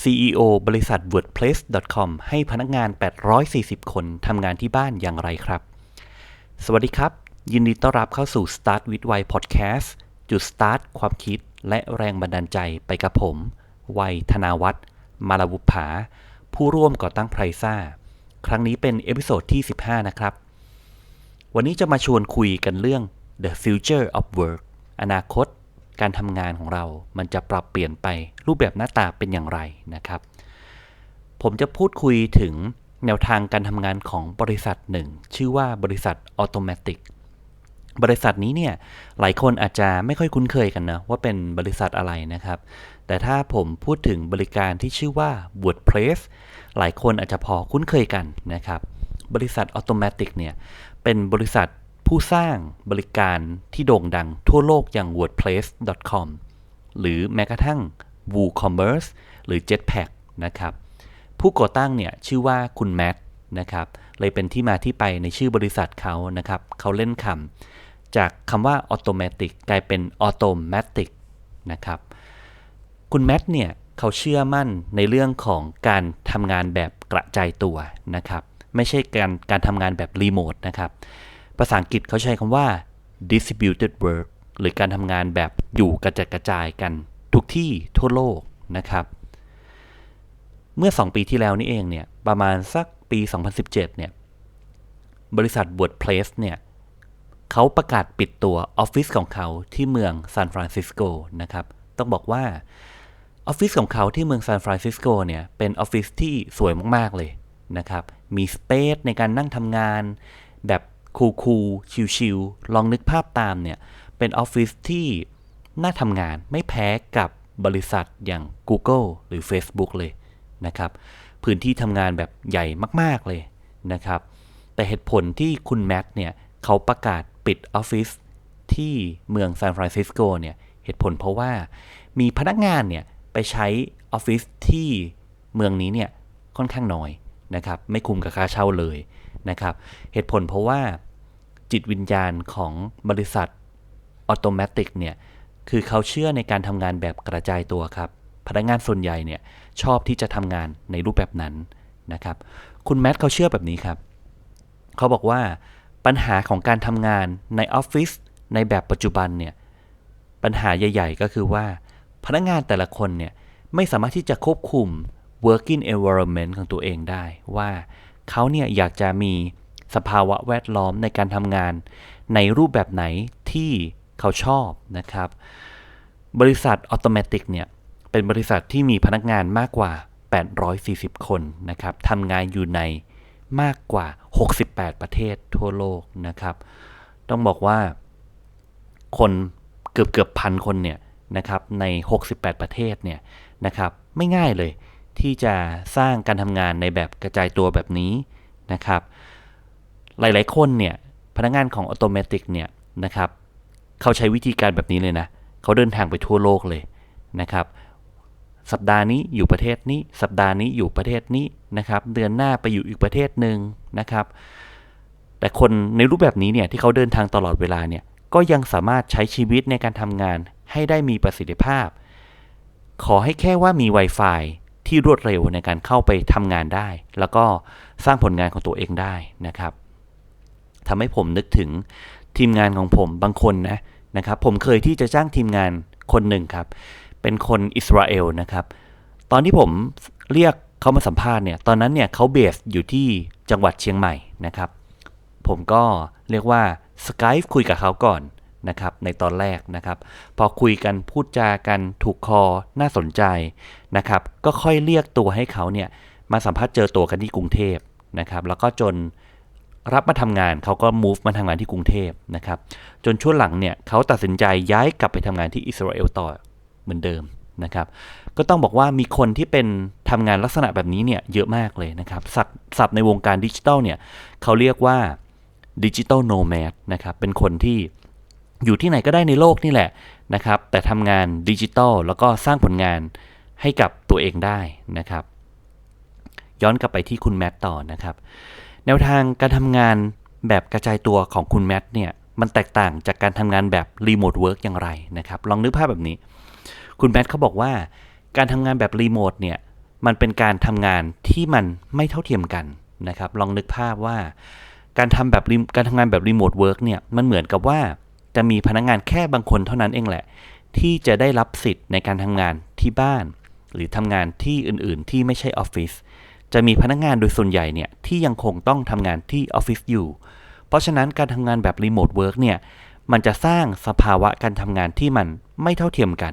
CEO บริษัท wordplace.com ให้พนักงาน 840 คนทำงานที่บ้านอย่างไรครับ สวัสดีครับ ยินดีต้อนรับเข้าสู่ Start with Why Podcast จุด start ความคิดและแรงบันดาลใจไปกับผม วัยธนาวัฒน์มาลาวุภา ผู้ร่วมก่อตั้งไพรซ่า ครั้งนี้เป็นเอพิโซดที่ 15 นะครับ วันนี้จะมาชวนคุยกันเรื่อง the future of work อนาคต การทำงานของเรา มันจะปรับเปลี่ยนไปรูปแบบหน้าตาเป็นอย่างไรนะครับ ผมจะพูดคุยถึงแนวทางการทำงานของบริษัทหนึ่ง ชื่อว่าบริษัท Automatic บริษัทนี้เนี่ยหลายคนอาจจะไม่ค่อยคุ้นเคยกันนะว่าเป็นบริษัทอะไรนะครับ แต่ถ้าผมพูดถึงบริการที่ชื่อว่า WordPress หลายคนอาจจะพอคุ้นเคยกันนะครับ บริษัท Automatic เนี่ยเป็นบริษัท ผู้สร้างบริการที่โด่งดังทั่วโลกอย่าง wordpress.com หรือแม้กระทั่ง WooCommerce หรือ Jetpack นะครับ ผู้ก่อตั้งเนี่ยชื่อว่าคุณแมทนะครับ เลยเป็นที่มาที่ไปในชื่อบริษัทเขานะครับ เขาเล่นคำจากคำว่า automatic กลายเป็น automatic นะครับ คุณแมทเนี่ยเขาเชื่อมั่นในเรื่องของการทำงานแบบกระจายตัวนะครับ ไม่ใช่การการทำงานแบบรีโมทนะครับ ภาษาอังกฤษเขาใช้คำว่า distributed work หรือการทำงานแบบอยู่กระจัดกระจายกัน ทุกที่ทั่วโลกนะครับ เมื่อ 2 ปีที่แล้วนี่เองเนี่ย ประมาณสักปี 2017 เนี่ย บริษัท WordPress เนี่ยเขาประกาศปิดตัวออฟฟิศของเขาที่เมืองซานฟรานซิสโกนะครับ ต้องบอกว่าออฟฟิศของเขาที่เมืองซานฟรานซิสโกเนี่ยเป็นออฟฟิศที่สวยมาก ๆ เลยนะครับ มีสเปซในการนั่งทำงานแบบ คูลๆชิลๆลองนึกภาพตามเนี่ย เป็นออฟฟิศที่น่าทำงานไม่แพ้กับบริษัทอย่าง Google หรือ Facebook เลยนะครับ พื้นที่ทำงานแบบใหญ่มากๆเลยนะครับ แต่เหตุผลที่คุณแมทเนี่ยเขาประกาศปิดออฟฟิศที่เมืองซานฟรานซิสโกเนี่ยเหตุผลเพราะว่ามีพนักงานเนี่ยไปใช้ออฟฟิศที่เมืองนี้เนี่ยค่อนข้างน้อยนะครับ ไม่คุ้มกับค่าเช่าเลย นะครับ เหตุผลเพราะว่าจิตวิญญาณของบริษัทออโตเมติกเนี่ย คือเขาเชื่อในการทำงานแบบกระจายตัวครับ พนักงานส่วนใหญ่เนี่ยชอบที่จะทำงานในรูปแบบนั้นนะครับ คุณแมทเขาเชื่อแบบนี้ครับ เขาบอกว่าปัญหาของการทำงานในออฟฟิศในแบบปัจจุบันเนี่ย ปัญหาใหญ่ ๆ ก็คือว่าพนักงานแต่ละคนเนี่ย ไม่สามารถที่จะควบคุม working environment ของตัวเองได้ว่า เขาเนี่ยอยากจะมีสภาวะแวดล้อมในการทำงาน ในรูปแบบไหนที่เขาชอบนะครับ บริษัท Automatic เนี่ย เป็นบริษัทที่มีพนักงานมากกว่า 840 คนนะครับทำงานอยู่ในมากกว่า 68 ประเทศทั่วโลกนะครับ ต้องบอกว่าคนเกือบเกือบพันคนเนี่ยนะครับใน 68 ประเทศเนี่ยนะครับ ไม่ง่ายเลย ที่จะสร้างการทำงานในแบบกระจายตัวแบบนี้นะครับ หลายๆคนเนี่ยพนักงานของ Automatic เนี่ยนะครับเขาใช้วิธีการแบบนี้เลยนะเขาเดินทางไปทั่วโลกเลยนะครับ สัปดาห์นี้อยู่ประเทศนี้ สัปดาห์นี้อยู่ประเทศนี้นะครับ เดือนหน้าไปอยู่อีกประเทศหนึ่งนะครับ แต่คนในรูปแบบนี้เนี่ยที่เขาเดินทางตลอดเวลาเนี่ยก็ยังสามารถใช้ชีวิตในการทำงานให้ได้มีประสิทธิภาพ ขอให้แค่ว่ามี Wi-Fi ที่รวดเร็วในการเข้าไปทำงานได้ แล้วก็สร้างผลงานของตัวเองได้นะครับทำให้ผมนึกถึงทีมงานของผมบางคนนะนะครับ ผมเคยที่จะจ้างทีมงานคนหนึ่งครับ เป็นคนอิสราเอลนะครับ ตอนที่ผมเรียกเขามาสัมภาษณ์เนี่ย ตอนนั้นเนี่ยเขาเบสอยู่ที่จังหวัดเชียงใหม่นะครับ ผมก็เรียกว่าสกายคุยกับเขาก่อน นะครับในตอนแรกนะครับ พอคุยกันพูดจากันถูกคอน่าสนใจนะครับ ก็ค่อยเรียกตัวให้เขาเนี่ยมาสัมภาษณ์เจอตัวกันที่กรุงเทพนะครับ แล้วก็จนรับมาทำงานเขาก็ move มาทำงานที่กรุงเทพนะครับ จนช่วงหลังเนี่ยเขาตัดสินใจย้ายกลับไปทำงานที่อิสราเอลต่อเหมือนเดิมนะครับ ก็ต้องบอกว่ามีคนที่เป็นทำงานลักษณะแบบนี้เนี่ยเยอะมากเลยนะครับศัพท์ศัพท์ในวงการดิจิทัลเนี่ยเขาเรียกว่าดิจิทัลโนแมดนะครับเป็นคนที่ อยู่ที่ไหนก็ได้ในโลกนี่แหละนะครับ แต่ทำงานดิจิทัลแล้วก็สร้างผลงานให้กับตัวเองได้นะครับ ย้อนกลับไปที่คุณแมทต่อนะครับ แนวทางการทำงานแบบกระจายตัวของคุณแมทเนี่ยมันแตกต่างจากการทำงานแบบรีโมทเวิร์กอย่างไรนะครับ ลองนึกภาพแบบนี้ คุณแมทเขาบอกว่า การทำงานแบบรีโมทเนี่ยมันเป็นการทำงานที่มันไม่เท่าเทียมกันนะครับ ลองนึกภาพว่า การทำแบบการทำงานแบบรีโมทเวิร์กเนี่ยมันเหมือนกับว่า จะมีพนักงงานแค่บางคนเท่านั้นเองแหละ ที่จะได้รับสิทธิ์ในการทำงานที่บ้าน หรือทำงานที่อื่นๆ ที่ไม่ใช่ออฟฟิศจะมีพนักงานโดยส่วนใหญ่เนี่ยที่ยังคงต้องทำงานที่ออฟฟิศอยู่ เพราะฉะนั้นการทำงานแบบรีโมทเวิร์กเนี่ยมันจะสร้างสภาวะการทำงานที่มันไม่เท่าเทียมกัน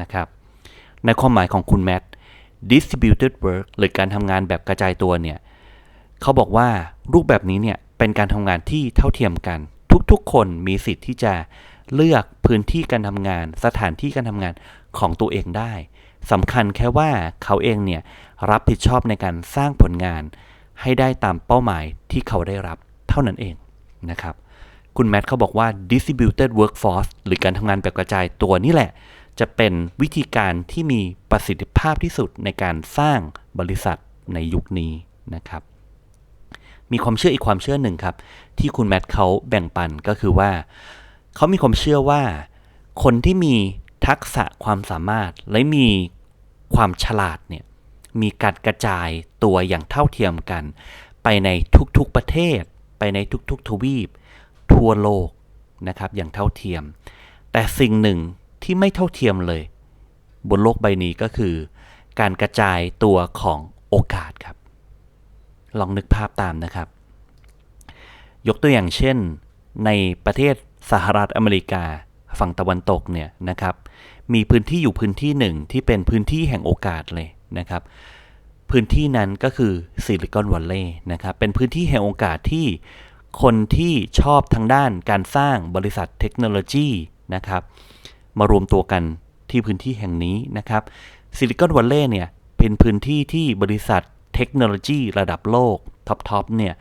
นะครับ ในความหมายของคุณแมท distributed work หรือการทำงานแบบกระจายตัวเนี่ยเขาบอกว่ารูปแบบนี้เนี่ยเป็นการทำงานที่เท่าเทียมกัน ทุกๆ คนมีสิทธิ์ที่จะเลือกพื้นที่การทำงาน สถานที่การทำงานของตัวเองได้สำคัญแค่ว่าเขาเองเนี่ยรับผิดชอบในการสร้างผลงาน ให้ได้ตามเป้าหมายที่เขาได้รับเท่านั้นเองนะครับคุณแมทเขาบอกว่า distributed workforce หรือการทำงานแบบกระจายตัวนี่แหละ จะเป็นวิธีการที่มีประสิทธิภาพที่สุดในการสร้างบริษัทในยุคนี้นะครับ มีความเชื่ออีกความเชื่อหนึ่งครับ ที่คุณแมทเขาแบ่งปันก็คือว่า เขามีความเชื่อว่า คนที่มีทักษะความสามารถและมีความฉลาดเนี่ยมีการกระจายตัวอย่างเท่าเทียมกัน ไปในทุกๆประเทศ ไปในทุกๆทวีป ทั่วโลกนะครับอย่างเท่าเทียม แต่สิ่งหนึ่งที่ไม่เท่าเทียมเลย บนโลกใบนี้ก็คือ การกระจายตัวของโอกาสครับ ลองนึกภาพตามนะครับ ยกตัวอย่างเช่น ในประเทศสหรัฐอเมริกาฝั่งตะวันตกเนี่ยนะครับ มีพื้นที่อยู่พื้นที่หนึ่งที่เป็นพื้นที่แห่งโอกาสเลยนะครับ พื้นที่นั้นก็คือซิลิคอนวัลเลย์นะครับ เป็นพื้นที่แห่งโอกาสที่คนที่ชอบทางด้านการสร้างบริษัทเทคโนโลยีนะครับ มารวมตัวกันที่พื้นที่แห่งนี้นะครับซิลิคอนวัลเลย์เนี่ยเป็นพื้นที่ที่บริษัท เทคโนโลยีระดับโลกท็อปๆเนี่ย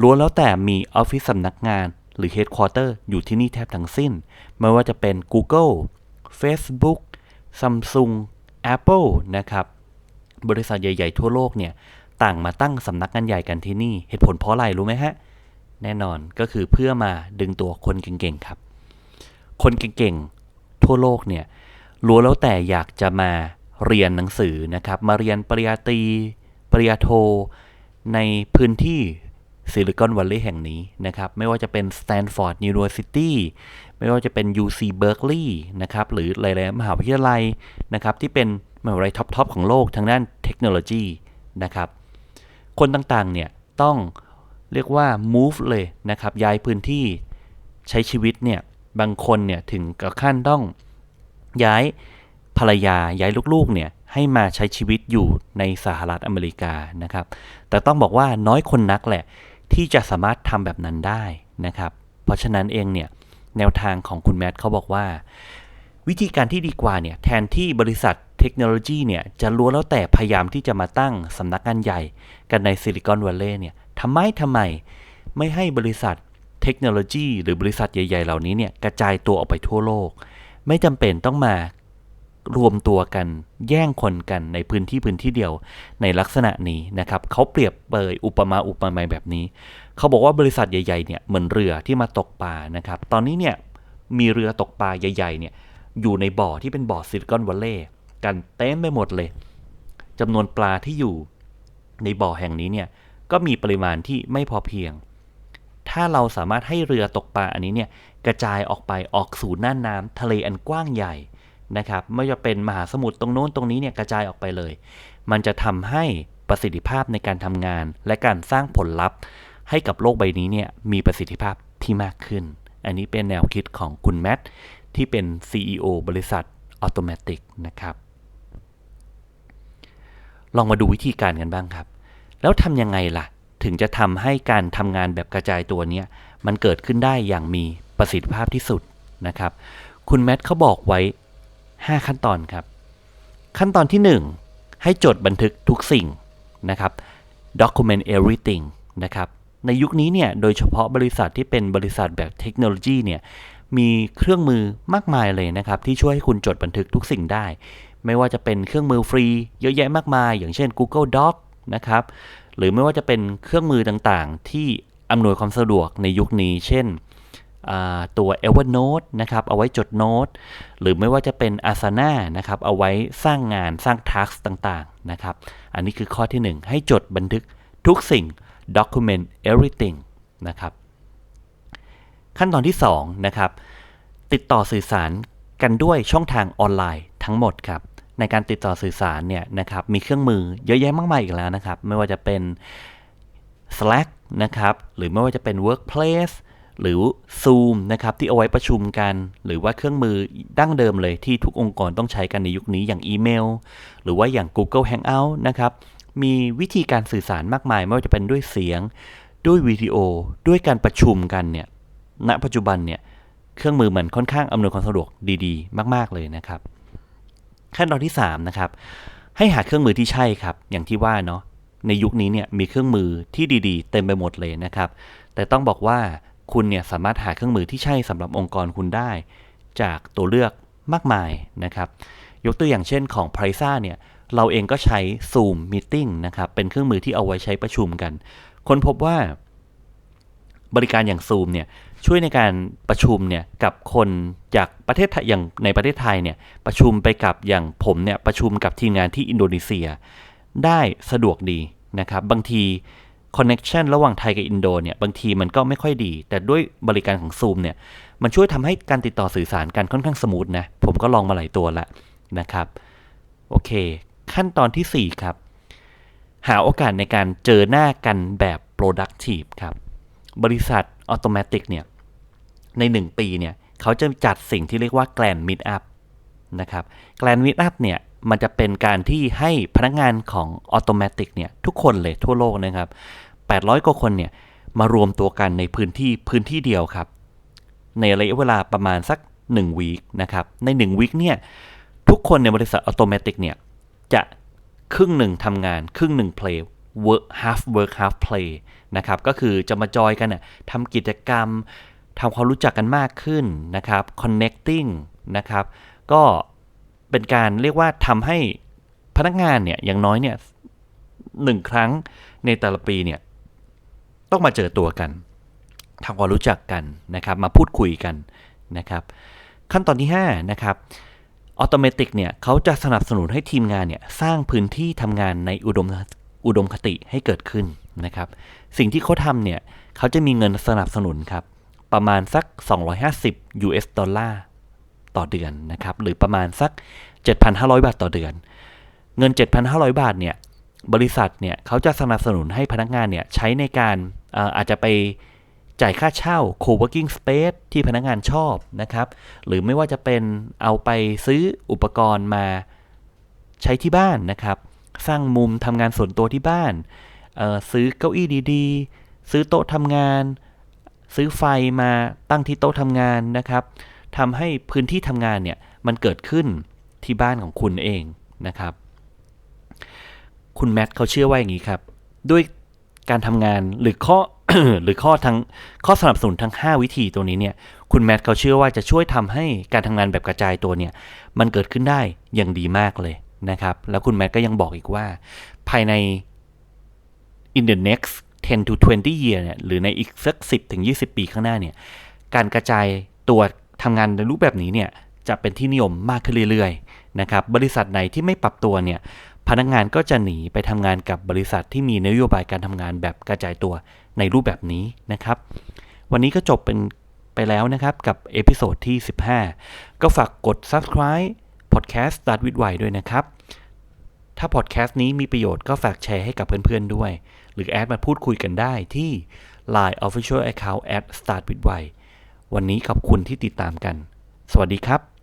ล้วนแล้วแต่มีออฟฟิศสำนักงานหรือเฮดค q u เตอร์อยู่ที่นี่แทบทั้งสิ้น ไม่ว่าจะเป็น Google Facebook Samsung Apple นะครับ บริษัทใหญ่ ๆ ทั่วโลกเนี่ย ต่างมาตั้งสำนักงานใหญ่กันที่นี่ เหตุผลเพราะอะไรรู้ไหมฮะ แน่นอนก็คือเพื่อมาดึงตัวคนเก่ง ๆ ครับ คนเก่ง ๆ ทั่วโลกเนี่ยรู้แล้วแต่อยากจะมาเรียนหนังสือนะครับ มาเรียนปริญญาตรี ริญญาโทในพื้นที่ซิลิคอนวัลเลย์แห่งนี้นะครับ ไม่ว่าจะเป็น Stanford University ไม่ว่าจะเป็น UC Berkeley นะครับ หรือหลายๆมหาวิทยาลัยนะครับ ที่เป็นมหาวิทยาลัยท็อป ๆ ของโลกทางด้านเทคโนโลยีนะครับ คนต่างๆ เนี่ยต้องเรียกว่า move เลยนะครับ ย้ายพื้นที่ใช้ชีวิตเนี่ย บางคนเนี่ย ถึงกับขั้นต้องย้าย ภรรยาย้ายลูกๆเนี่ยให้มาใช้ชีวิตอยู่ในสหรัฐอเมริกานะครับ แต่ต้องบอกว่าน้อยคนนักแหละที่จะสามารถทำแบบนั้นได้นะครับ เพราะฉะนั้นเองเนี่ยแนวทางของคุณแมทเขาบอกว่า วิธีการที่ดีกว่าเนี่ยแทนที่บริษัทเทคโนโลยีเนี่ยจะล้วนแล้วแต่พยายามที่จะมาตั้งสำนักงานใหญ่ กันในซิลิคอนวัลเลย์เนี่ยทำไมทำไมไม่ให้บริษัทเทคโนโลยีหรือบริษัทใหญ่ ๆ เหล่านี้เนี่ยกระจายตัวออกไปทั่วโลก ไม่จำเป็นต้องมา รวมตัวกันแย่งคนกันในพื้นที่พื้นที่เดียวในลักษณะนี้นะครับเขาเปรียบเปยอุปมาอุปไมยแบบนี้ เขาบอกว่าบริษัทใหญ่ๆเนี่ยเหมือนเรือที่มาตกปลานะครับตอนนี้เนี่ยมีเรือตกปลาใหญ่ๆเนี่ยอยู่ในบ่อที่เป็นบ่อซิลิคอนวัลเลย์กันเต็มไปหมดเลยจำนวนปลาที่อยู่ในบ่อแห่งนี้เนี่ยก็มีปริมาณที่ไม่พอเพียง ถ้าเราสามารถให้เรือตกปลาอันนี้เนี่ยกระจายออกไปออกสู่น่านน้ำทะเลอันกว้างใหญ่ นะครับไม่ว่าเป็นมหาสมุทรตรงโน้นตรงนี้เนี่ยกระจายออกไปเลย มันจะทำให้ประสิทธิภาพในการทำงาน และการสร้างผลลัพธ์ ให้กับโลกใบนี้เนี่ยมีประสิทธิภาพที่มากขึ้น อันนี้เป็นแนวคิดของคุณแมทที่เป็น CEO บริษัท Automatic นะครับ ลองมาดูวิธีการกันบ้างครับ แล้วทำยังไงล่ะ ถึงจะทำให้การทำงานแบบกระจายตัวเนี้มันเกิดขึ้นได้อย่างมีประสิทธิภาพที่สุดนะครับ คุณแมทเขาบอกไว้ 5 ขั้นตอนครับ ขั้นตอนที่ 1 ให้จดบันทึกทุกสิ่งนะครับ document everything นะครับในยุคนี้เนี่ยโดยเฉพาะบริษัทที่เป็นบริษัทแบบเทคโนโลยีเนี่ยมีเครื่องมือมากมายเลยนะครับ ที่ช่วยให้คุณจดบันทึกทุกสิ่งได้ ไม่ว่าจะเป็นเครื่องมือฟรี เยอะแยะมากมาย อย่างเช่น Google Doc นะครับหรือไม่ว่าจะเป็นเครื่องมือต่างๆ ที่อำนวยความสะดวกในยุคนี้ เช่น ตัว Evernote นะครับ เอาไว้จดโน้ต หรือไม่ว่าจะเป็น Asana นะครับ เอาไว้สร้างงานสร้าง task ต่างๆ นะครับ อันนี้คือข้อที่ 1 ให้จดบันทึกทุกสิ่ง document everything นะครับ ขั้นตอนที่ 2 นะครับ ติดต่อสื่อสารกันด้วยช่องทางออนไลน์ทั้งหมดครับ ในการติดต่อสื่อสารเนี่ยนะครับ มีเครื่องมือเยอะแยะมากมายอีกแล้วนะครับ ไม่ว่าจะเป็น Slack นะครับ หรือไม่ว่าจะเป็น Workplace หรือ Zoom นะครับที่เอาไว้ประชุมกัน หรือว่าเครื่องมือดั้งเดิมเลยที่ทุกองค์กรต้องใช้กันในยุคนี้อย่างอีเมล หรือว่าอย่าง Google Hangout นะครับมีวิธีการสื่อสารมากมาย ไม่ว่าจะเป็นด้วยเสียง ด้วยวิดีโอ ด้วยการประชุมกันเนี่ยณปัจจุบันเนี่ยเครื่องมือมันค่อนข้างอำนวยความสะดวกดีๆ มาก ๆ เลยนะครับ ขั้นตอนที่3นะครับให้หาเครื่องมือที่ใช่ครับ อย่างที่ว่าเนาะในยุคนี้เนี่ยมีเครื่องมือที่ดีๆ เต็มไปหมดเลยนะครับ แต่ต้องบอกว่า คุณเนี่ยสามารถหาเครื่องมือที่ใช่สำหรับองค์กรคุณได้ จากตัวเลือกมากมายนะครับ ยกตัวอย่างเช่นของ p r i z a เนี่ยเราเองก็ใช้ Zoom Meeting นะครับเป็นเครื่องมือที่เอาไว้ใช้ประชุมกัน คนพบว่าบริการอย่าง Zoom เนี่ยช่วยในการประชุมเนี่ยกับคนจากประเทศไทยอย่างในประเทศไทยเนี่ยประชุมไปกับอย่างผมเนี่ยประชุมกับทีมงานที่อินโดนีเซีย ได้สะดวกดีนะครับ บางที คอนเน็ชันระหว่างไทยกับอินโดเนี่ยบางทีมันก็ไม่ค่อยดี แต่ด้วยบริการของ Zoom เนี่ยมันช่วยทำให้การติดต่อสื่อสารกันค่อนข้างสมูทนะ ผมก็ลองมาหลายตัวล้วนะครับโอเค ขั้นตอนที่ 4 ครับ หาโอกาสในการเจอหน้ากันแบบ productive ครับ บริษัท Automatic เนี่ยใน 1 ปีเนี่ยเขาจะจัดสิ่งที่เรียกว่า Grand Meet Up นะครับ Grand Meet Up เนี่ยมันจะเป็นการที่ให้พนักงานของ Automatic เนี่ยทุกคนเลยทั่วโลกนะครับ 800 กว่าคนเนี่ยมารวมตัวกันในพื้นที่พื้นที่เดียวครับ ในระยะเวลาประมาณสัก1วีคนะครับ ใน1วีคเนี่ยทุกคนในบริษัท Automatic เนี่ยจะครึ่งหนึ่งทำงาน ครึ่งหนึ่ง play work half work half play นะครับ ก็คือจะมาจอยกันน่ะทำกิจกรรมทำความรู้จักกันมากขึ้นนะครับ connecting นะครับ ก็เป็นการเรียกว่าทำให้พนักงานเนี่ยอย่างน้อยเนี่ยหนึ่งครั้งในแต่ละปีเนี่ย ต้องมาเจอตัวกันทำความรู้จักกันนะครับมาพูดคุยกันนะครับ ขั้นตอนที่5นะครับออโตเมติกเนี่ยเขาจะสนับสนุนให้ทีมงานเนี่ยสร้างพื้นที่ทำงานในอุดมอุดมคติให้เกิดขึ้นนะครับ สิ่งที่เขาทำเนี่ยเขาจะมีเงินสนับสนุนครับประมาณสัก 250 US ดอลลาร์ต่อเดือนนะครับหรือประมาณสัก 7,500 บาทต่อเดือน เงิน 7,500 บาทเนี่ยบริษัทเนี่ยเขาจะสนับสนุนให้พนักงานเนี่ยใช้ในการ อาจจะไปจ่ายค่าเช่า co-working space ที่พนักงานชอบนะครับ หรือไม่ว่าจะเป็นเอาไปซื้ออุปกรณ์มาใช้ที่บ้านนะครับ สร้างมุมทำงานส่วนตัวที่บ้าน ซื้อเก้าอี้ดีๆ ซื้อโต๊ะทำงาน ซื้อไฟมาตั้งที่โต๊ะทำงานนะครับทำให้พื้นที่ทำงานเนี่ยมันเกิดขึ้นที่บ้านของคุณเองนะครับ คุณแมทเขาเชื่อว่าอย่างนี้ครับ ด้วย การทำงานหรือข้อหรือข้อทั้งข้อสนับสนุนทั้ง 5 วิธีตัวนี้เนี่ยคุณแมทเขาเชื่อว่าจะช่วยทำให้การทำงานแบบกระจายตัวเนี่ยมันเกิดขึ้นได้อย่างดีมากเลยนะครับ แล้วคุณแมทก็ยังบอกอีกว่า ภายใน in the next 10 to 20 year เนี่ยหรือในอีกสัก 10ถึง20 ปีข้างหน้าเนี่ยการกระจายตัวทำงานในรูปแบบนี้เนี่ยจะเป็นที่นิยมมากขึ้นเรื่อยๆนะครับบริษัทไหนที่ไม่ปรับตัวเนี่ย พนักงานก็จะหนีไปทำงานกับบริษัทที่มีนโยบายการทำงานแบบกระจายตัวในรูปแบบนี้นะครับ วันนี้ก็จบเป็นไปแล้วนะครับกับเอพิโซดที่ 15 ก็ฝากกด subscribe podcast start with why ด้วยนะครับ ถ้าพอดแคสต์นี้มีประโยชน์ก็ฝากแชร์ให้กับเพื่อนๆด้วย หรือแอดมาพูดคุยกันได้ที่ Line Official Account at start with why วันนี้ขอบคุณที่ติดตามกัน สวัสดีครับ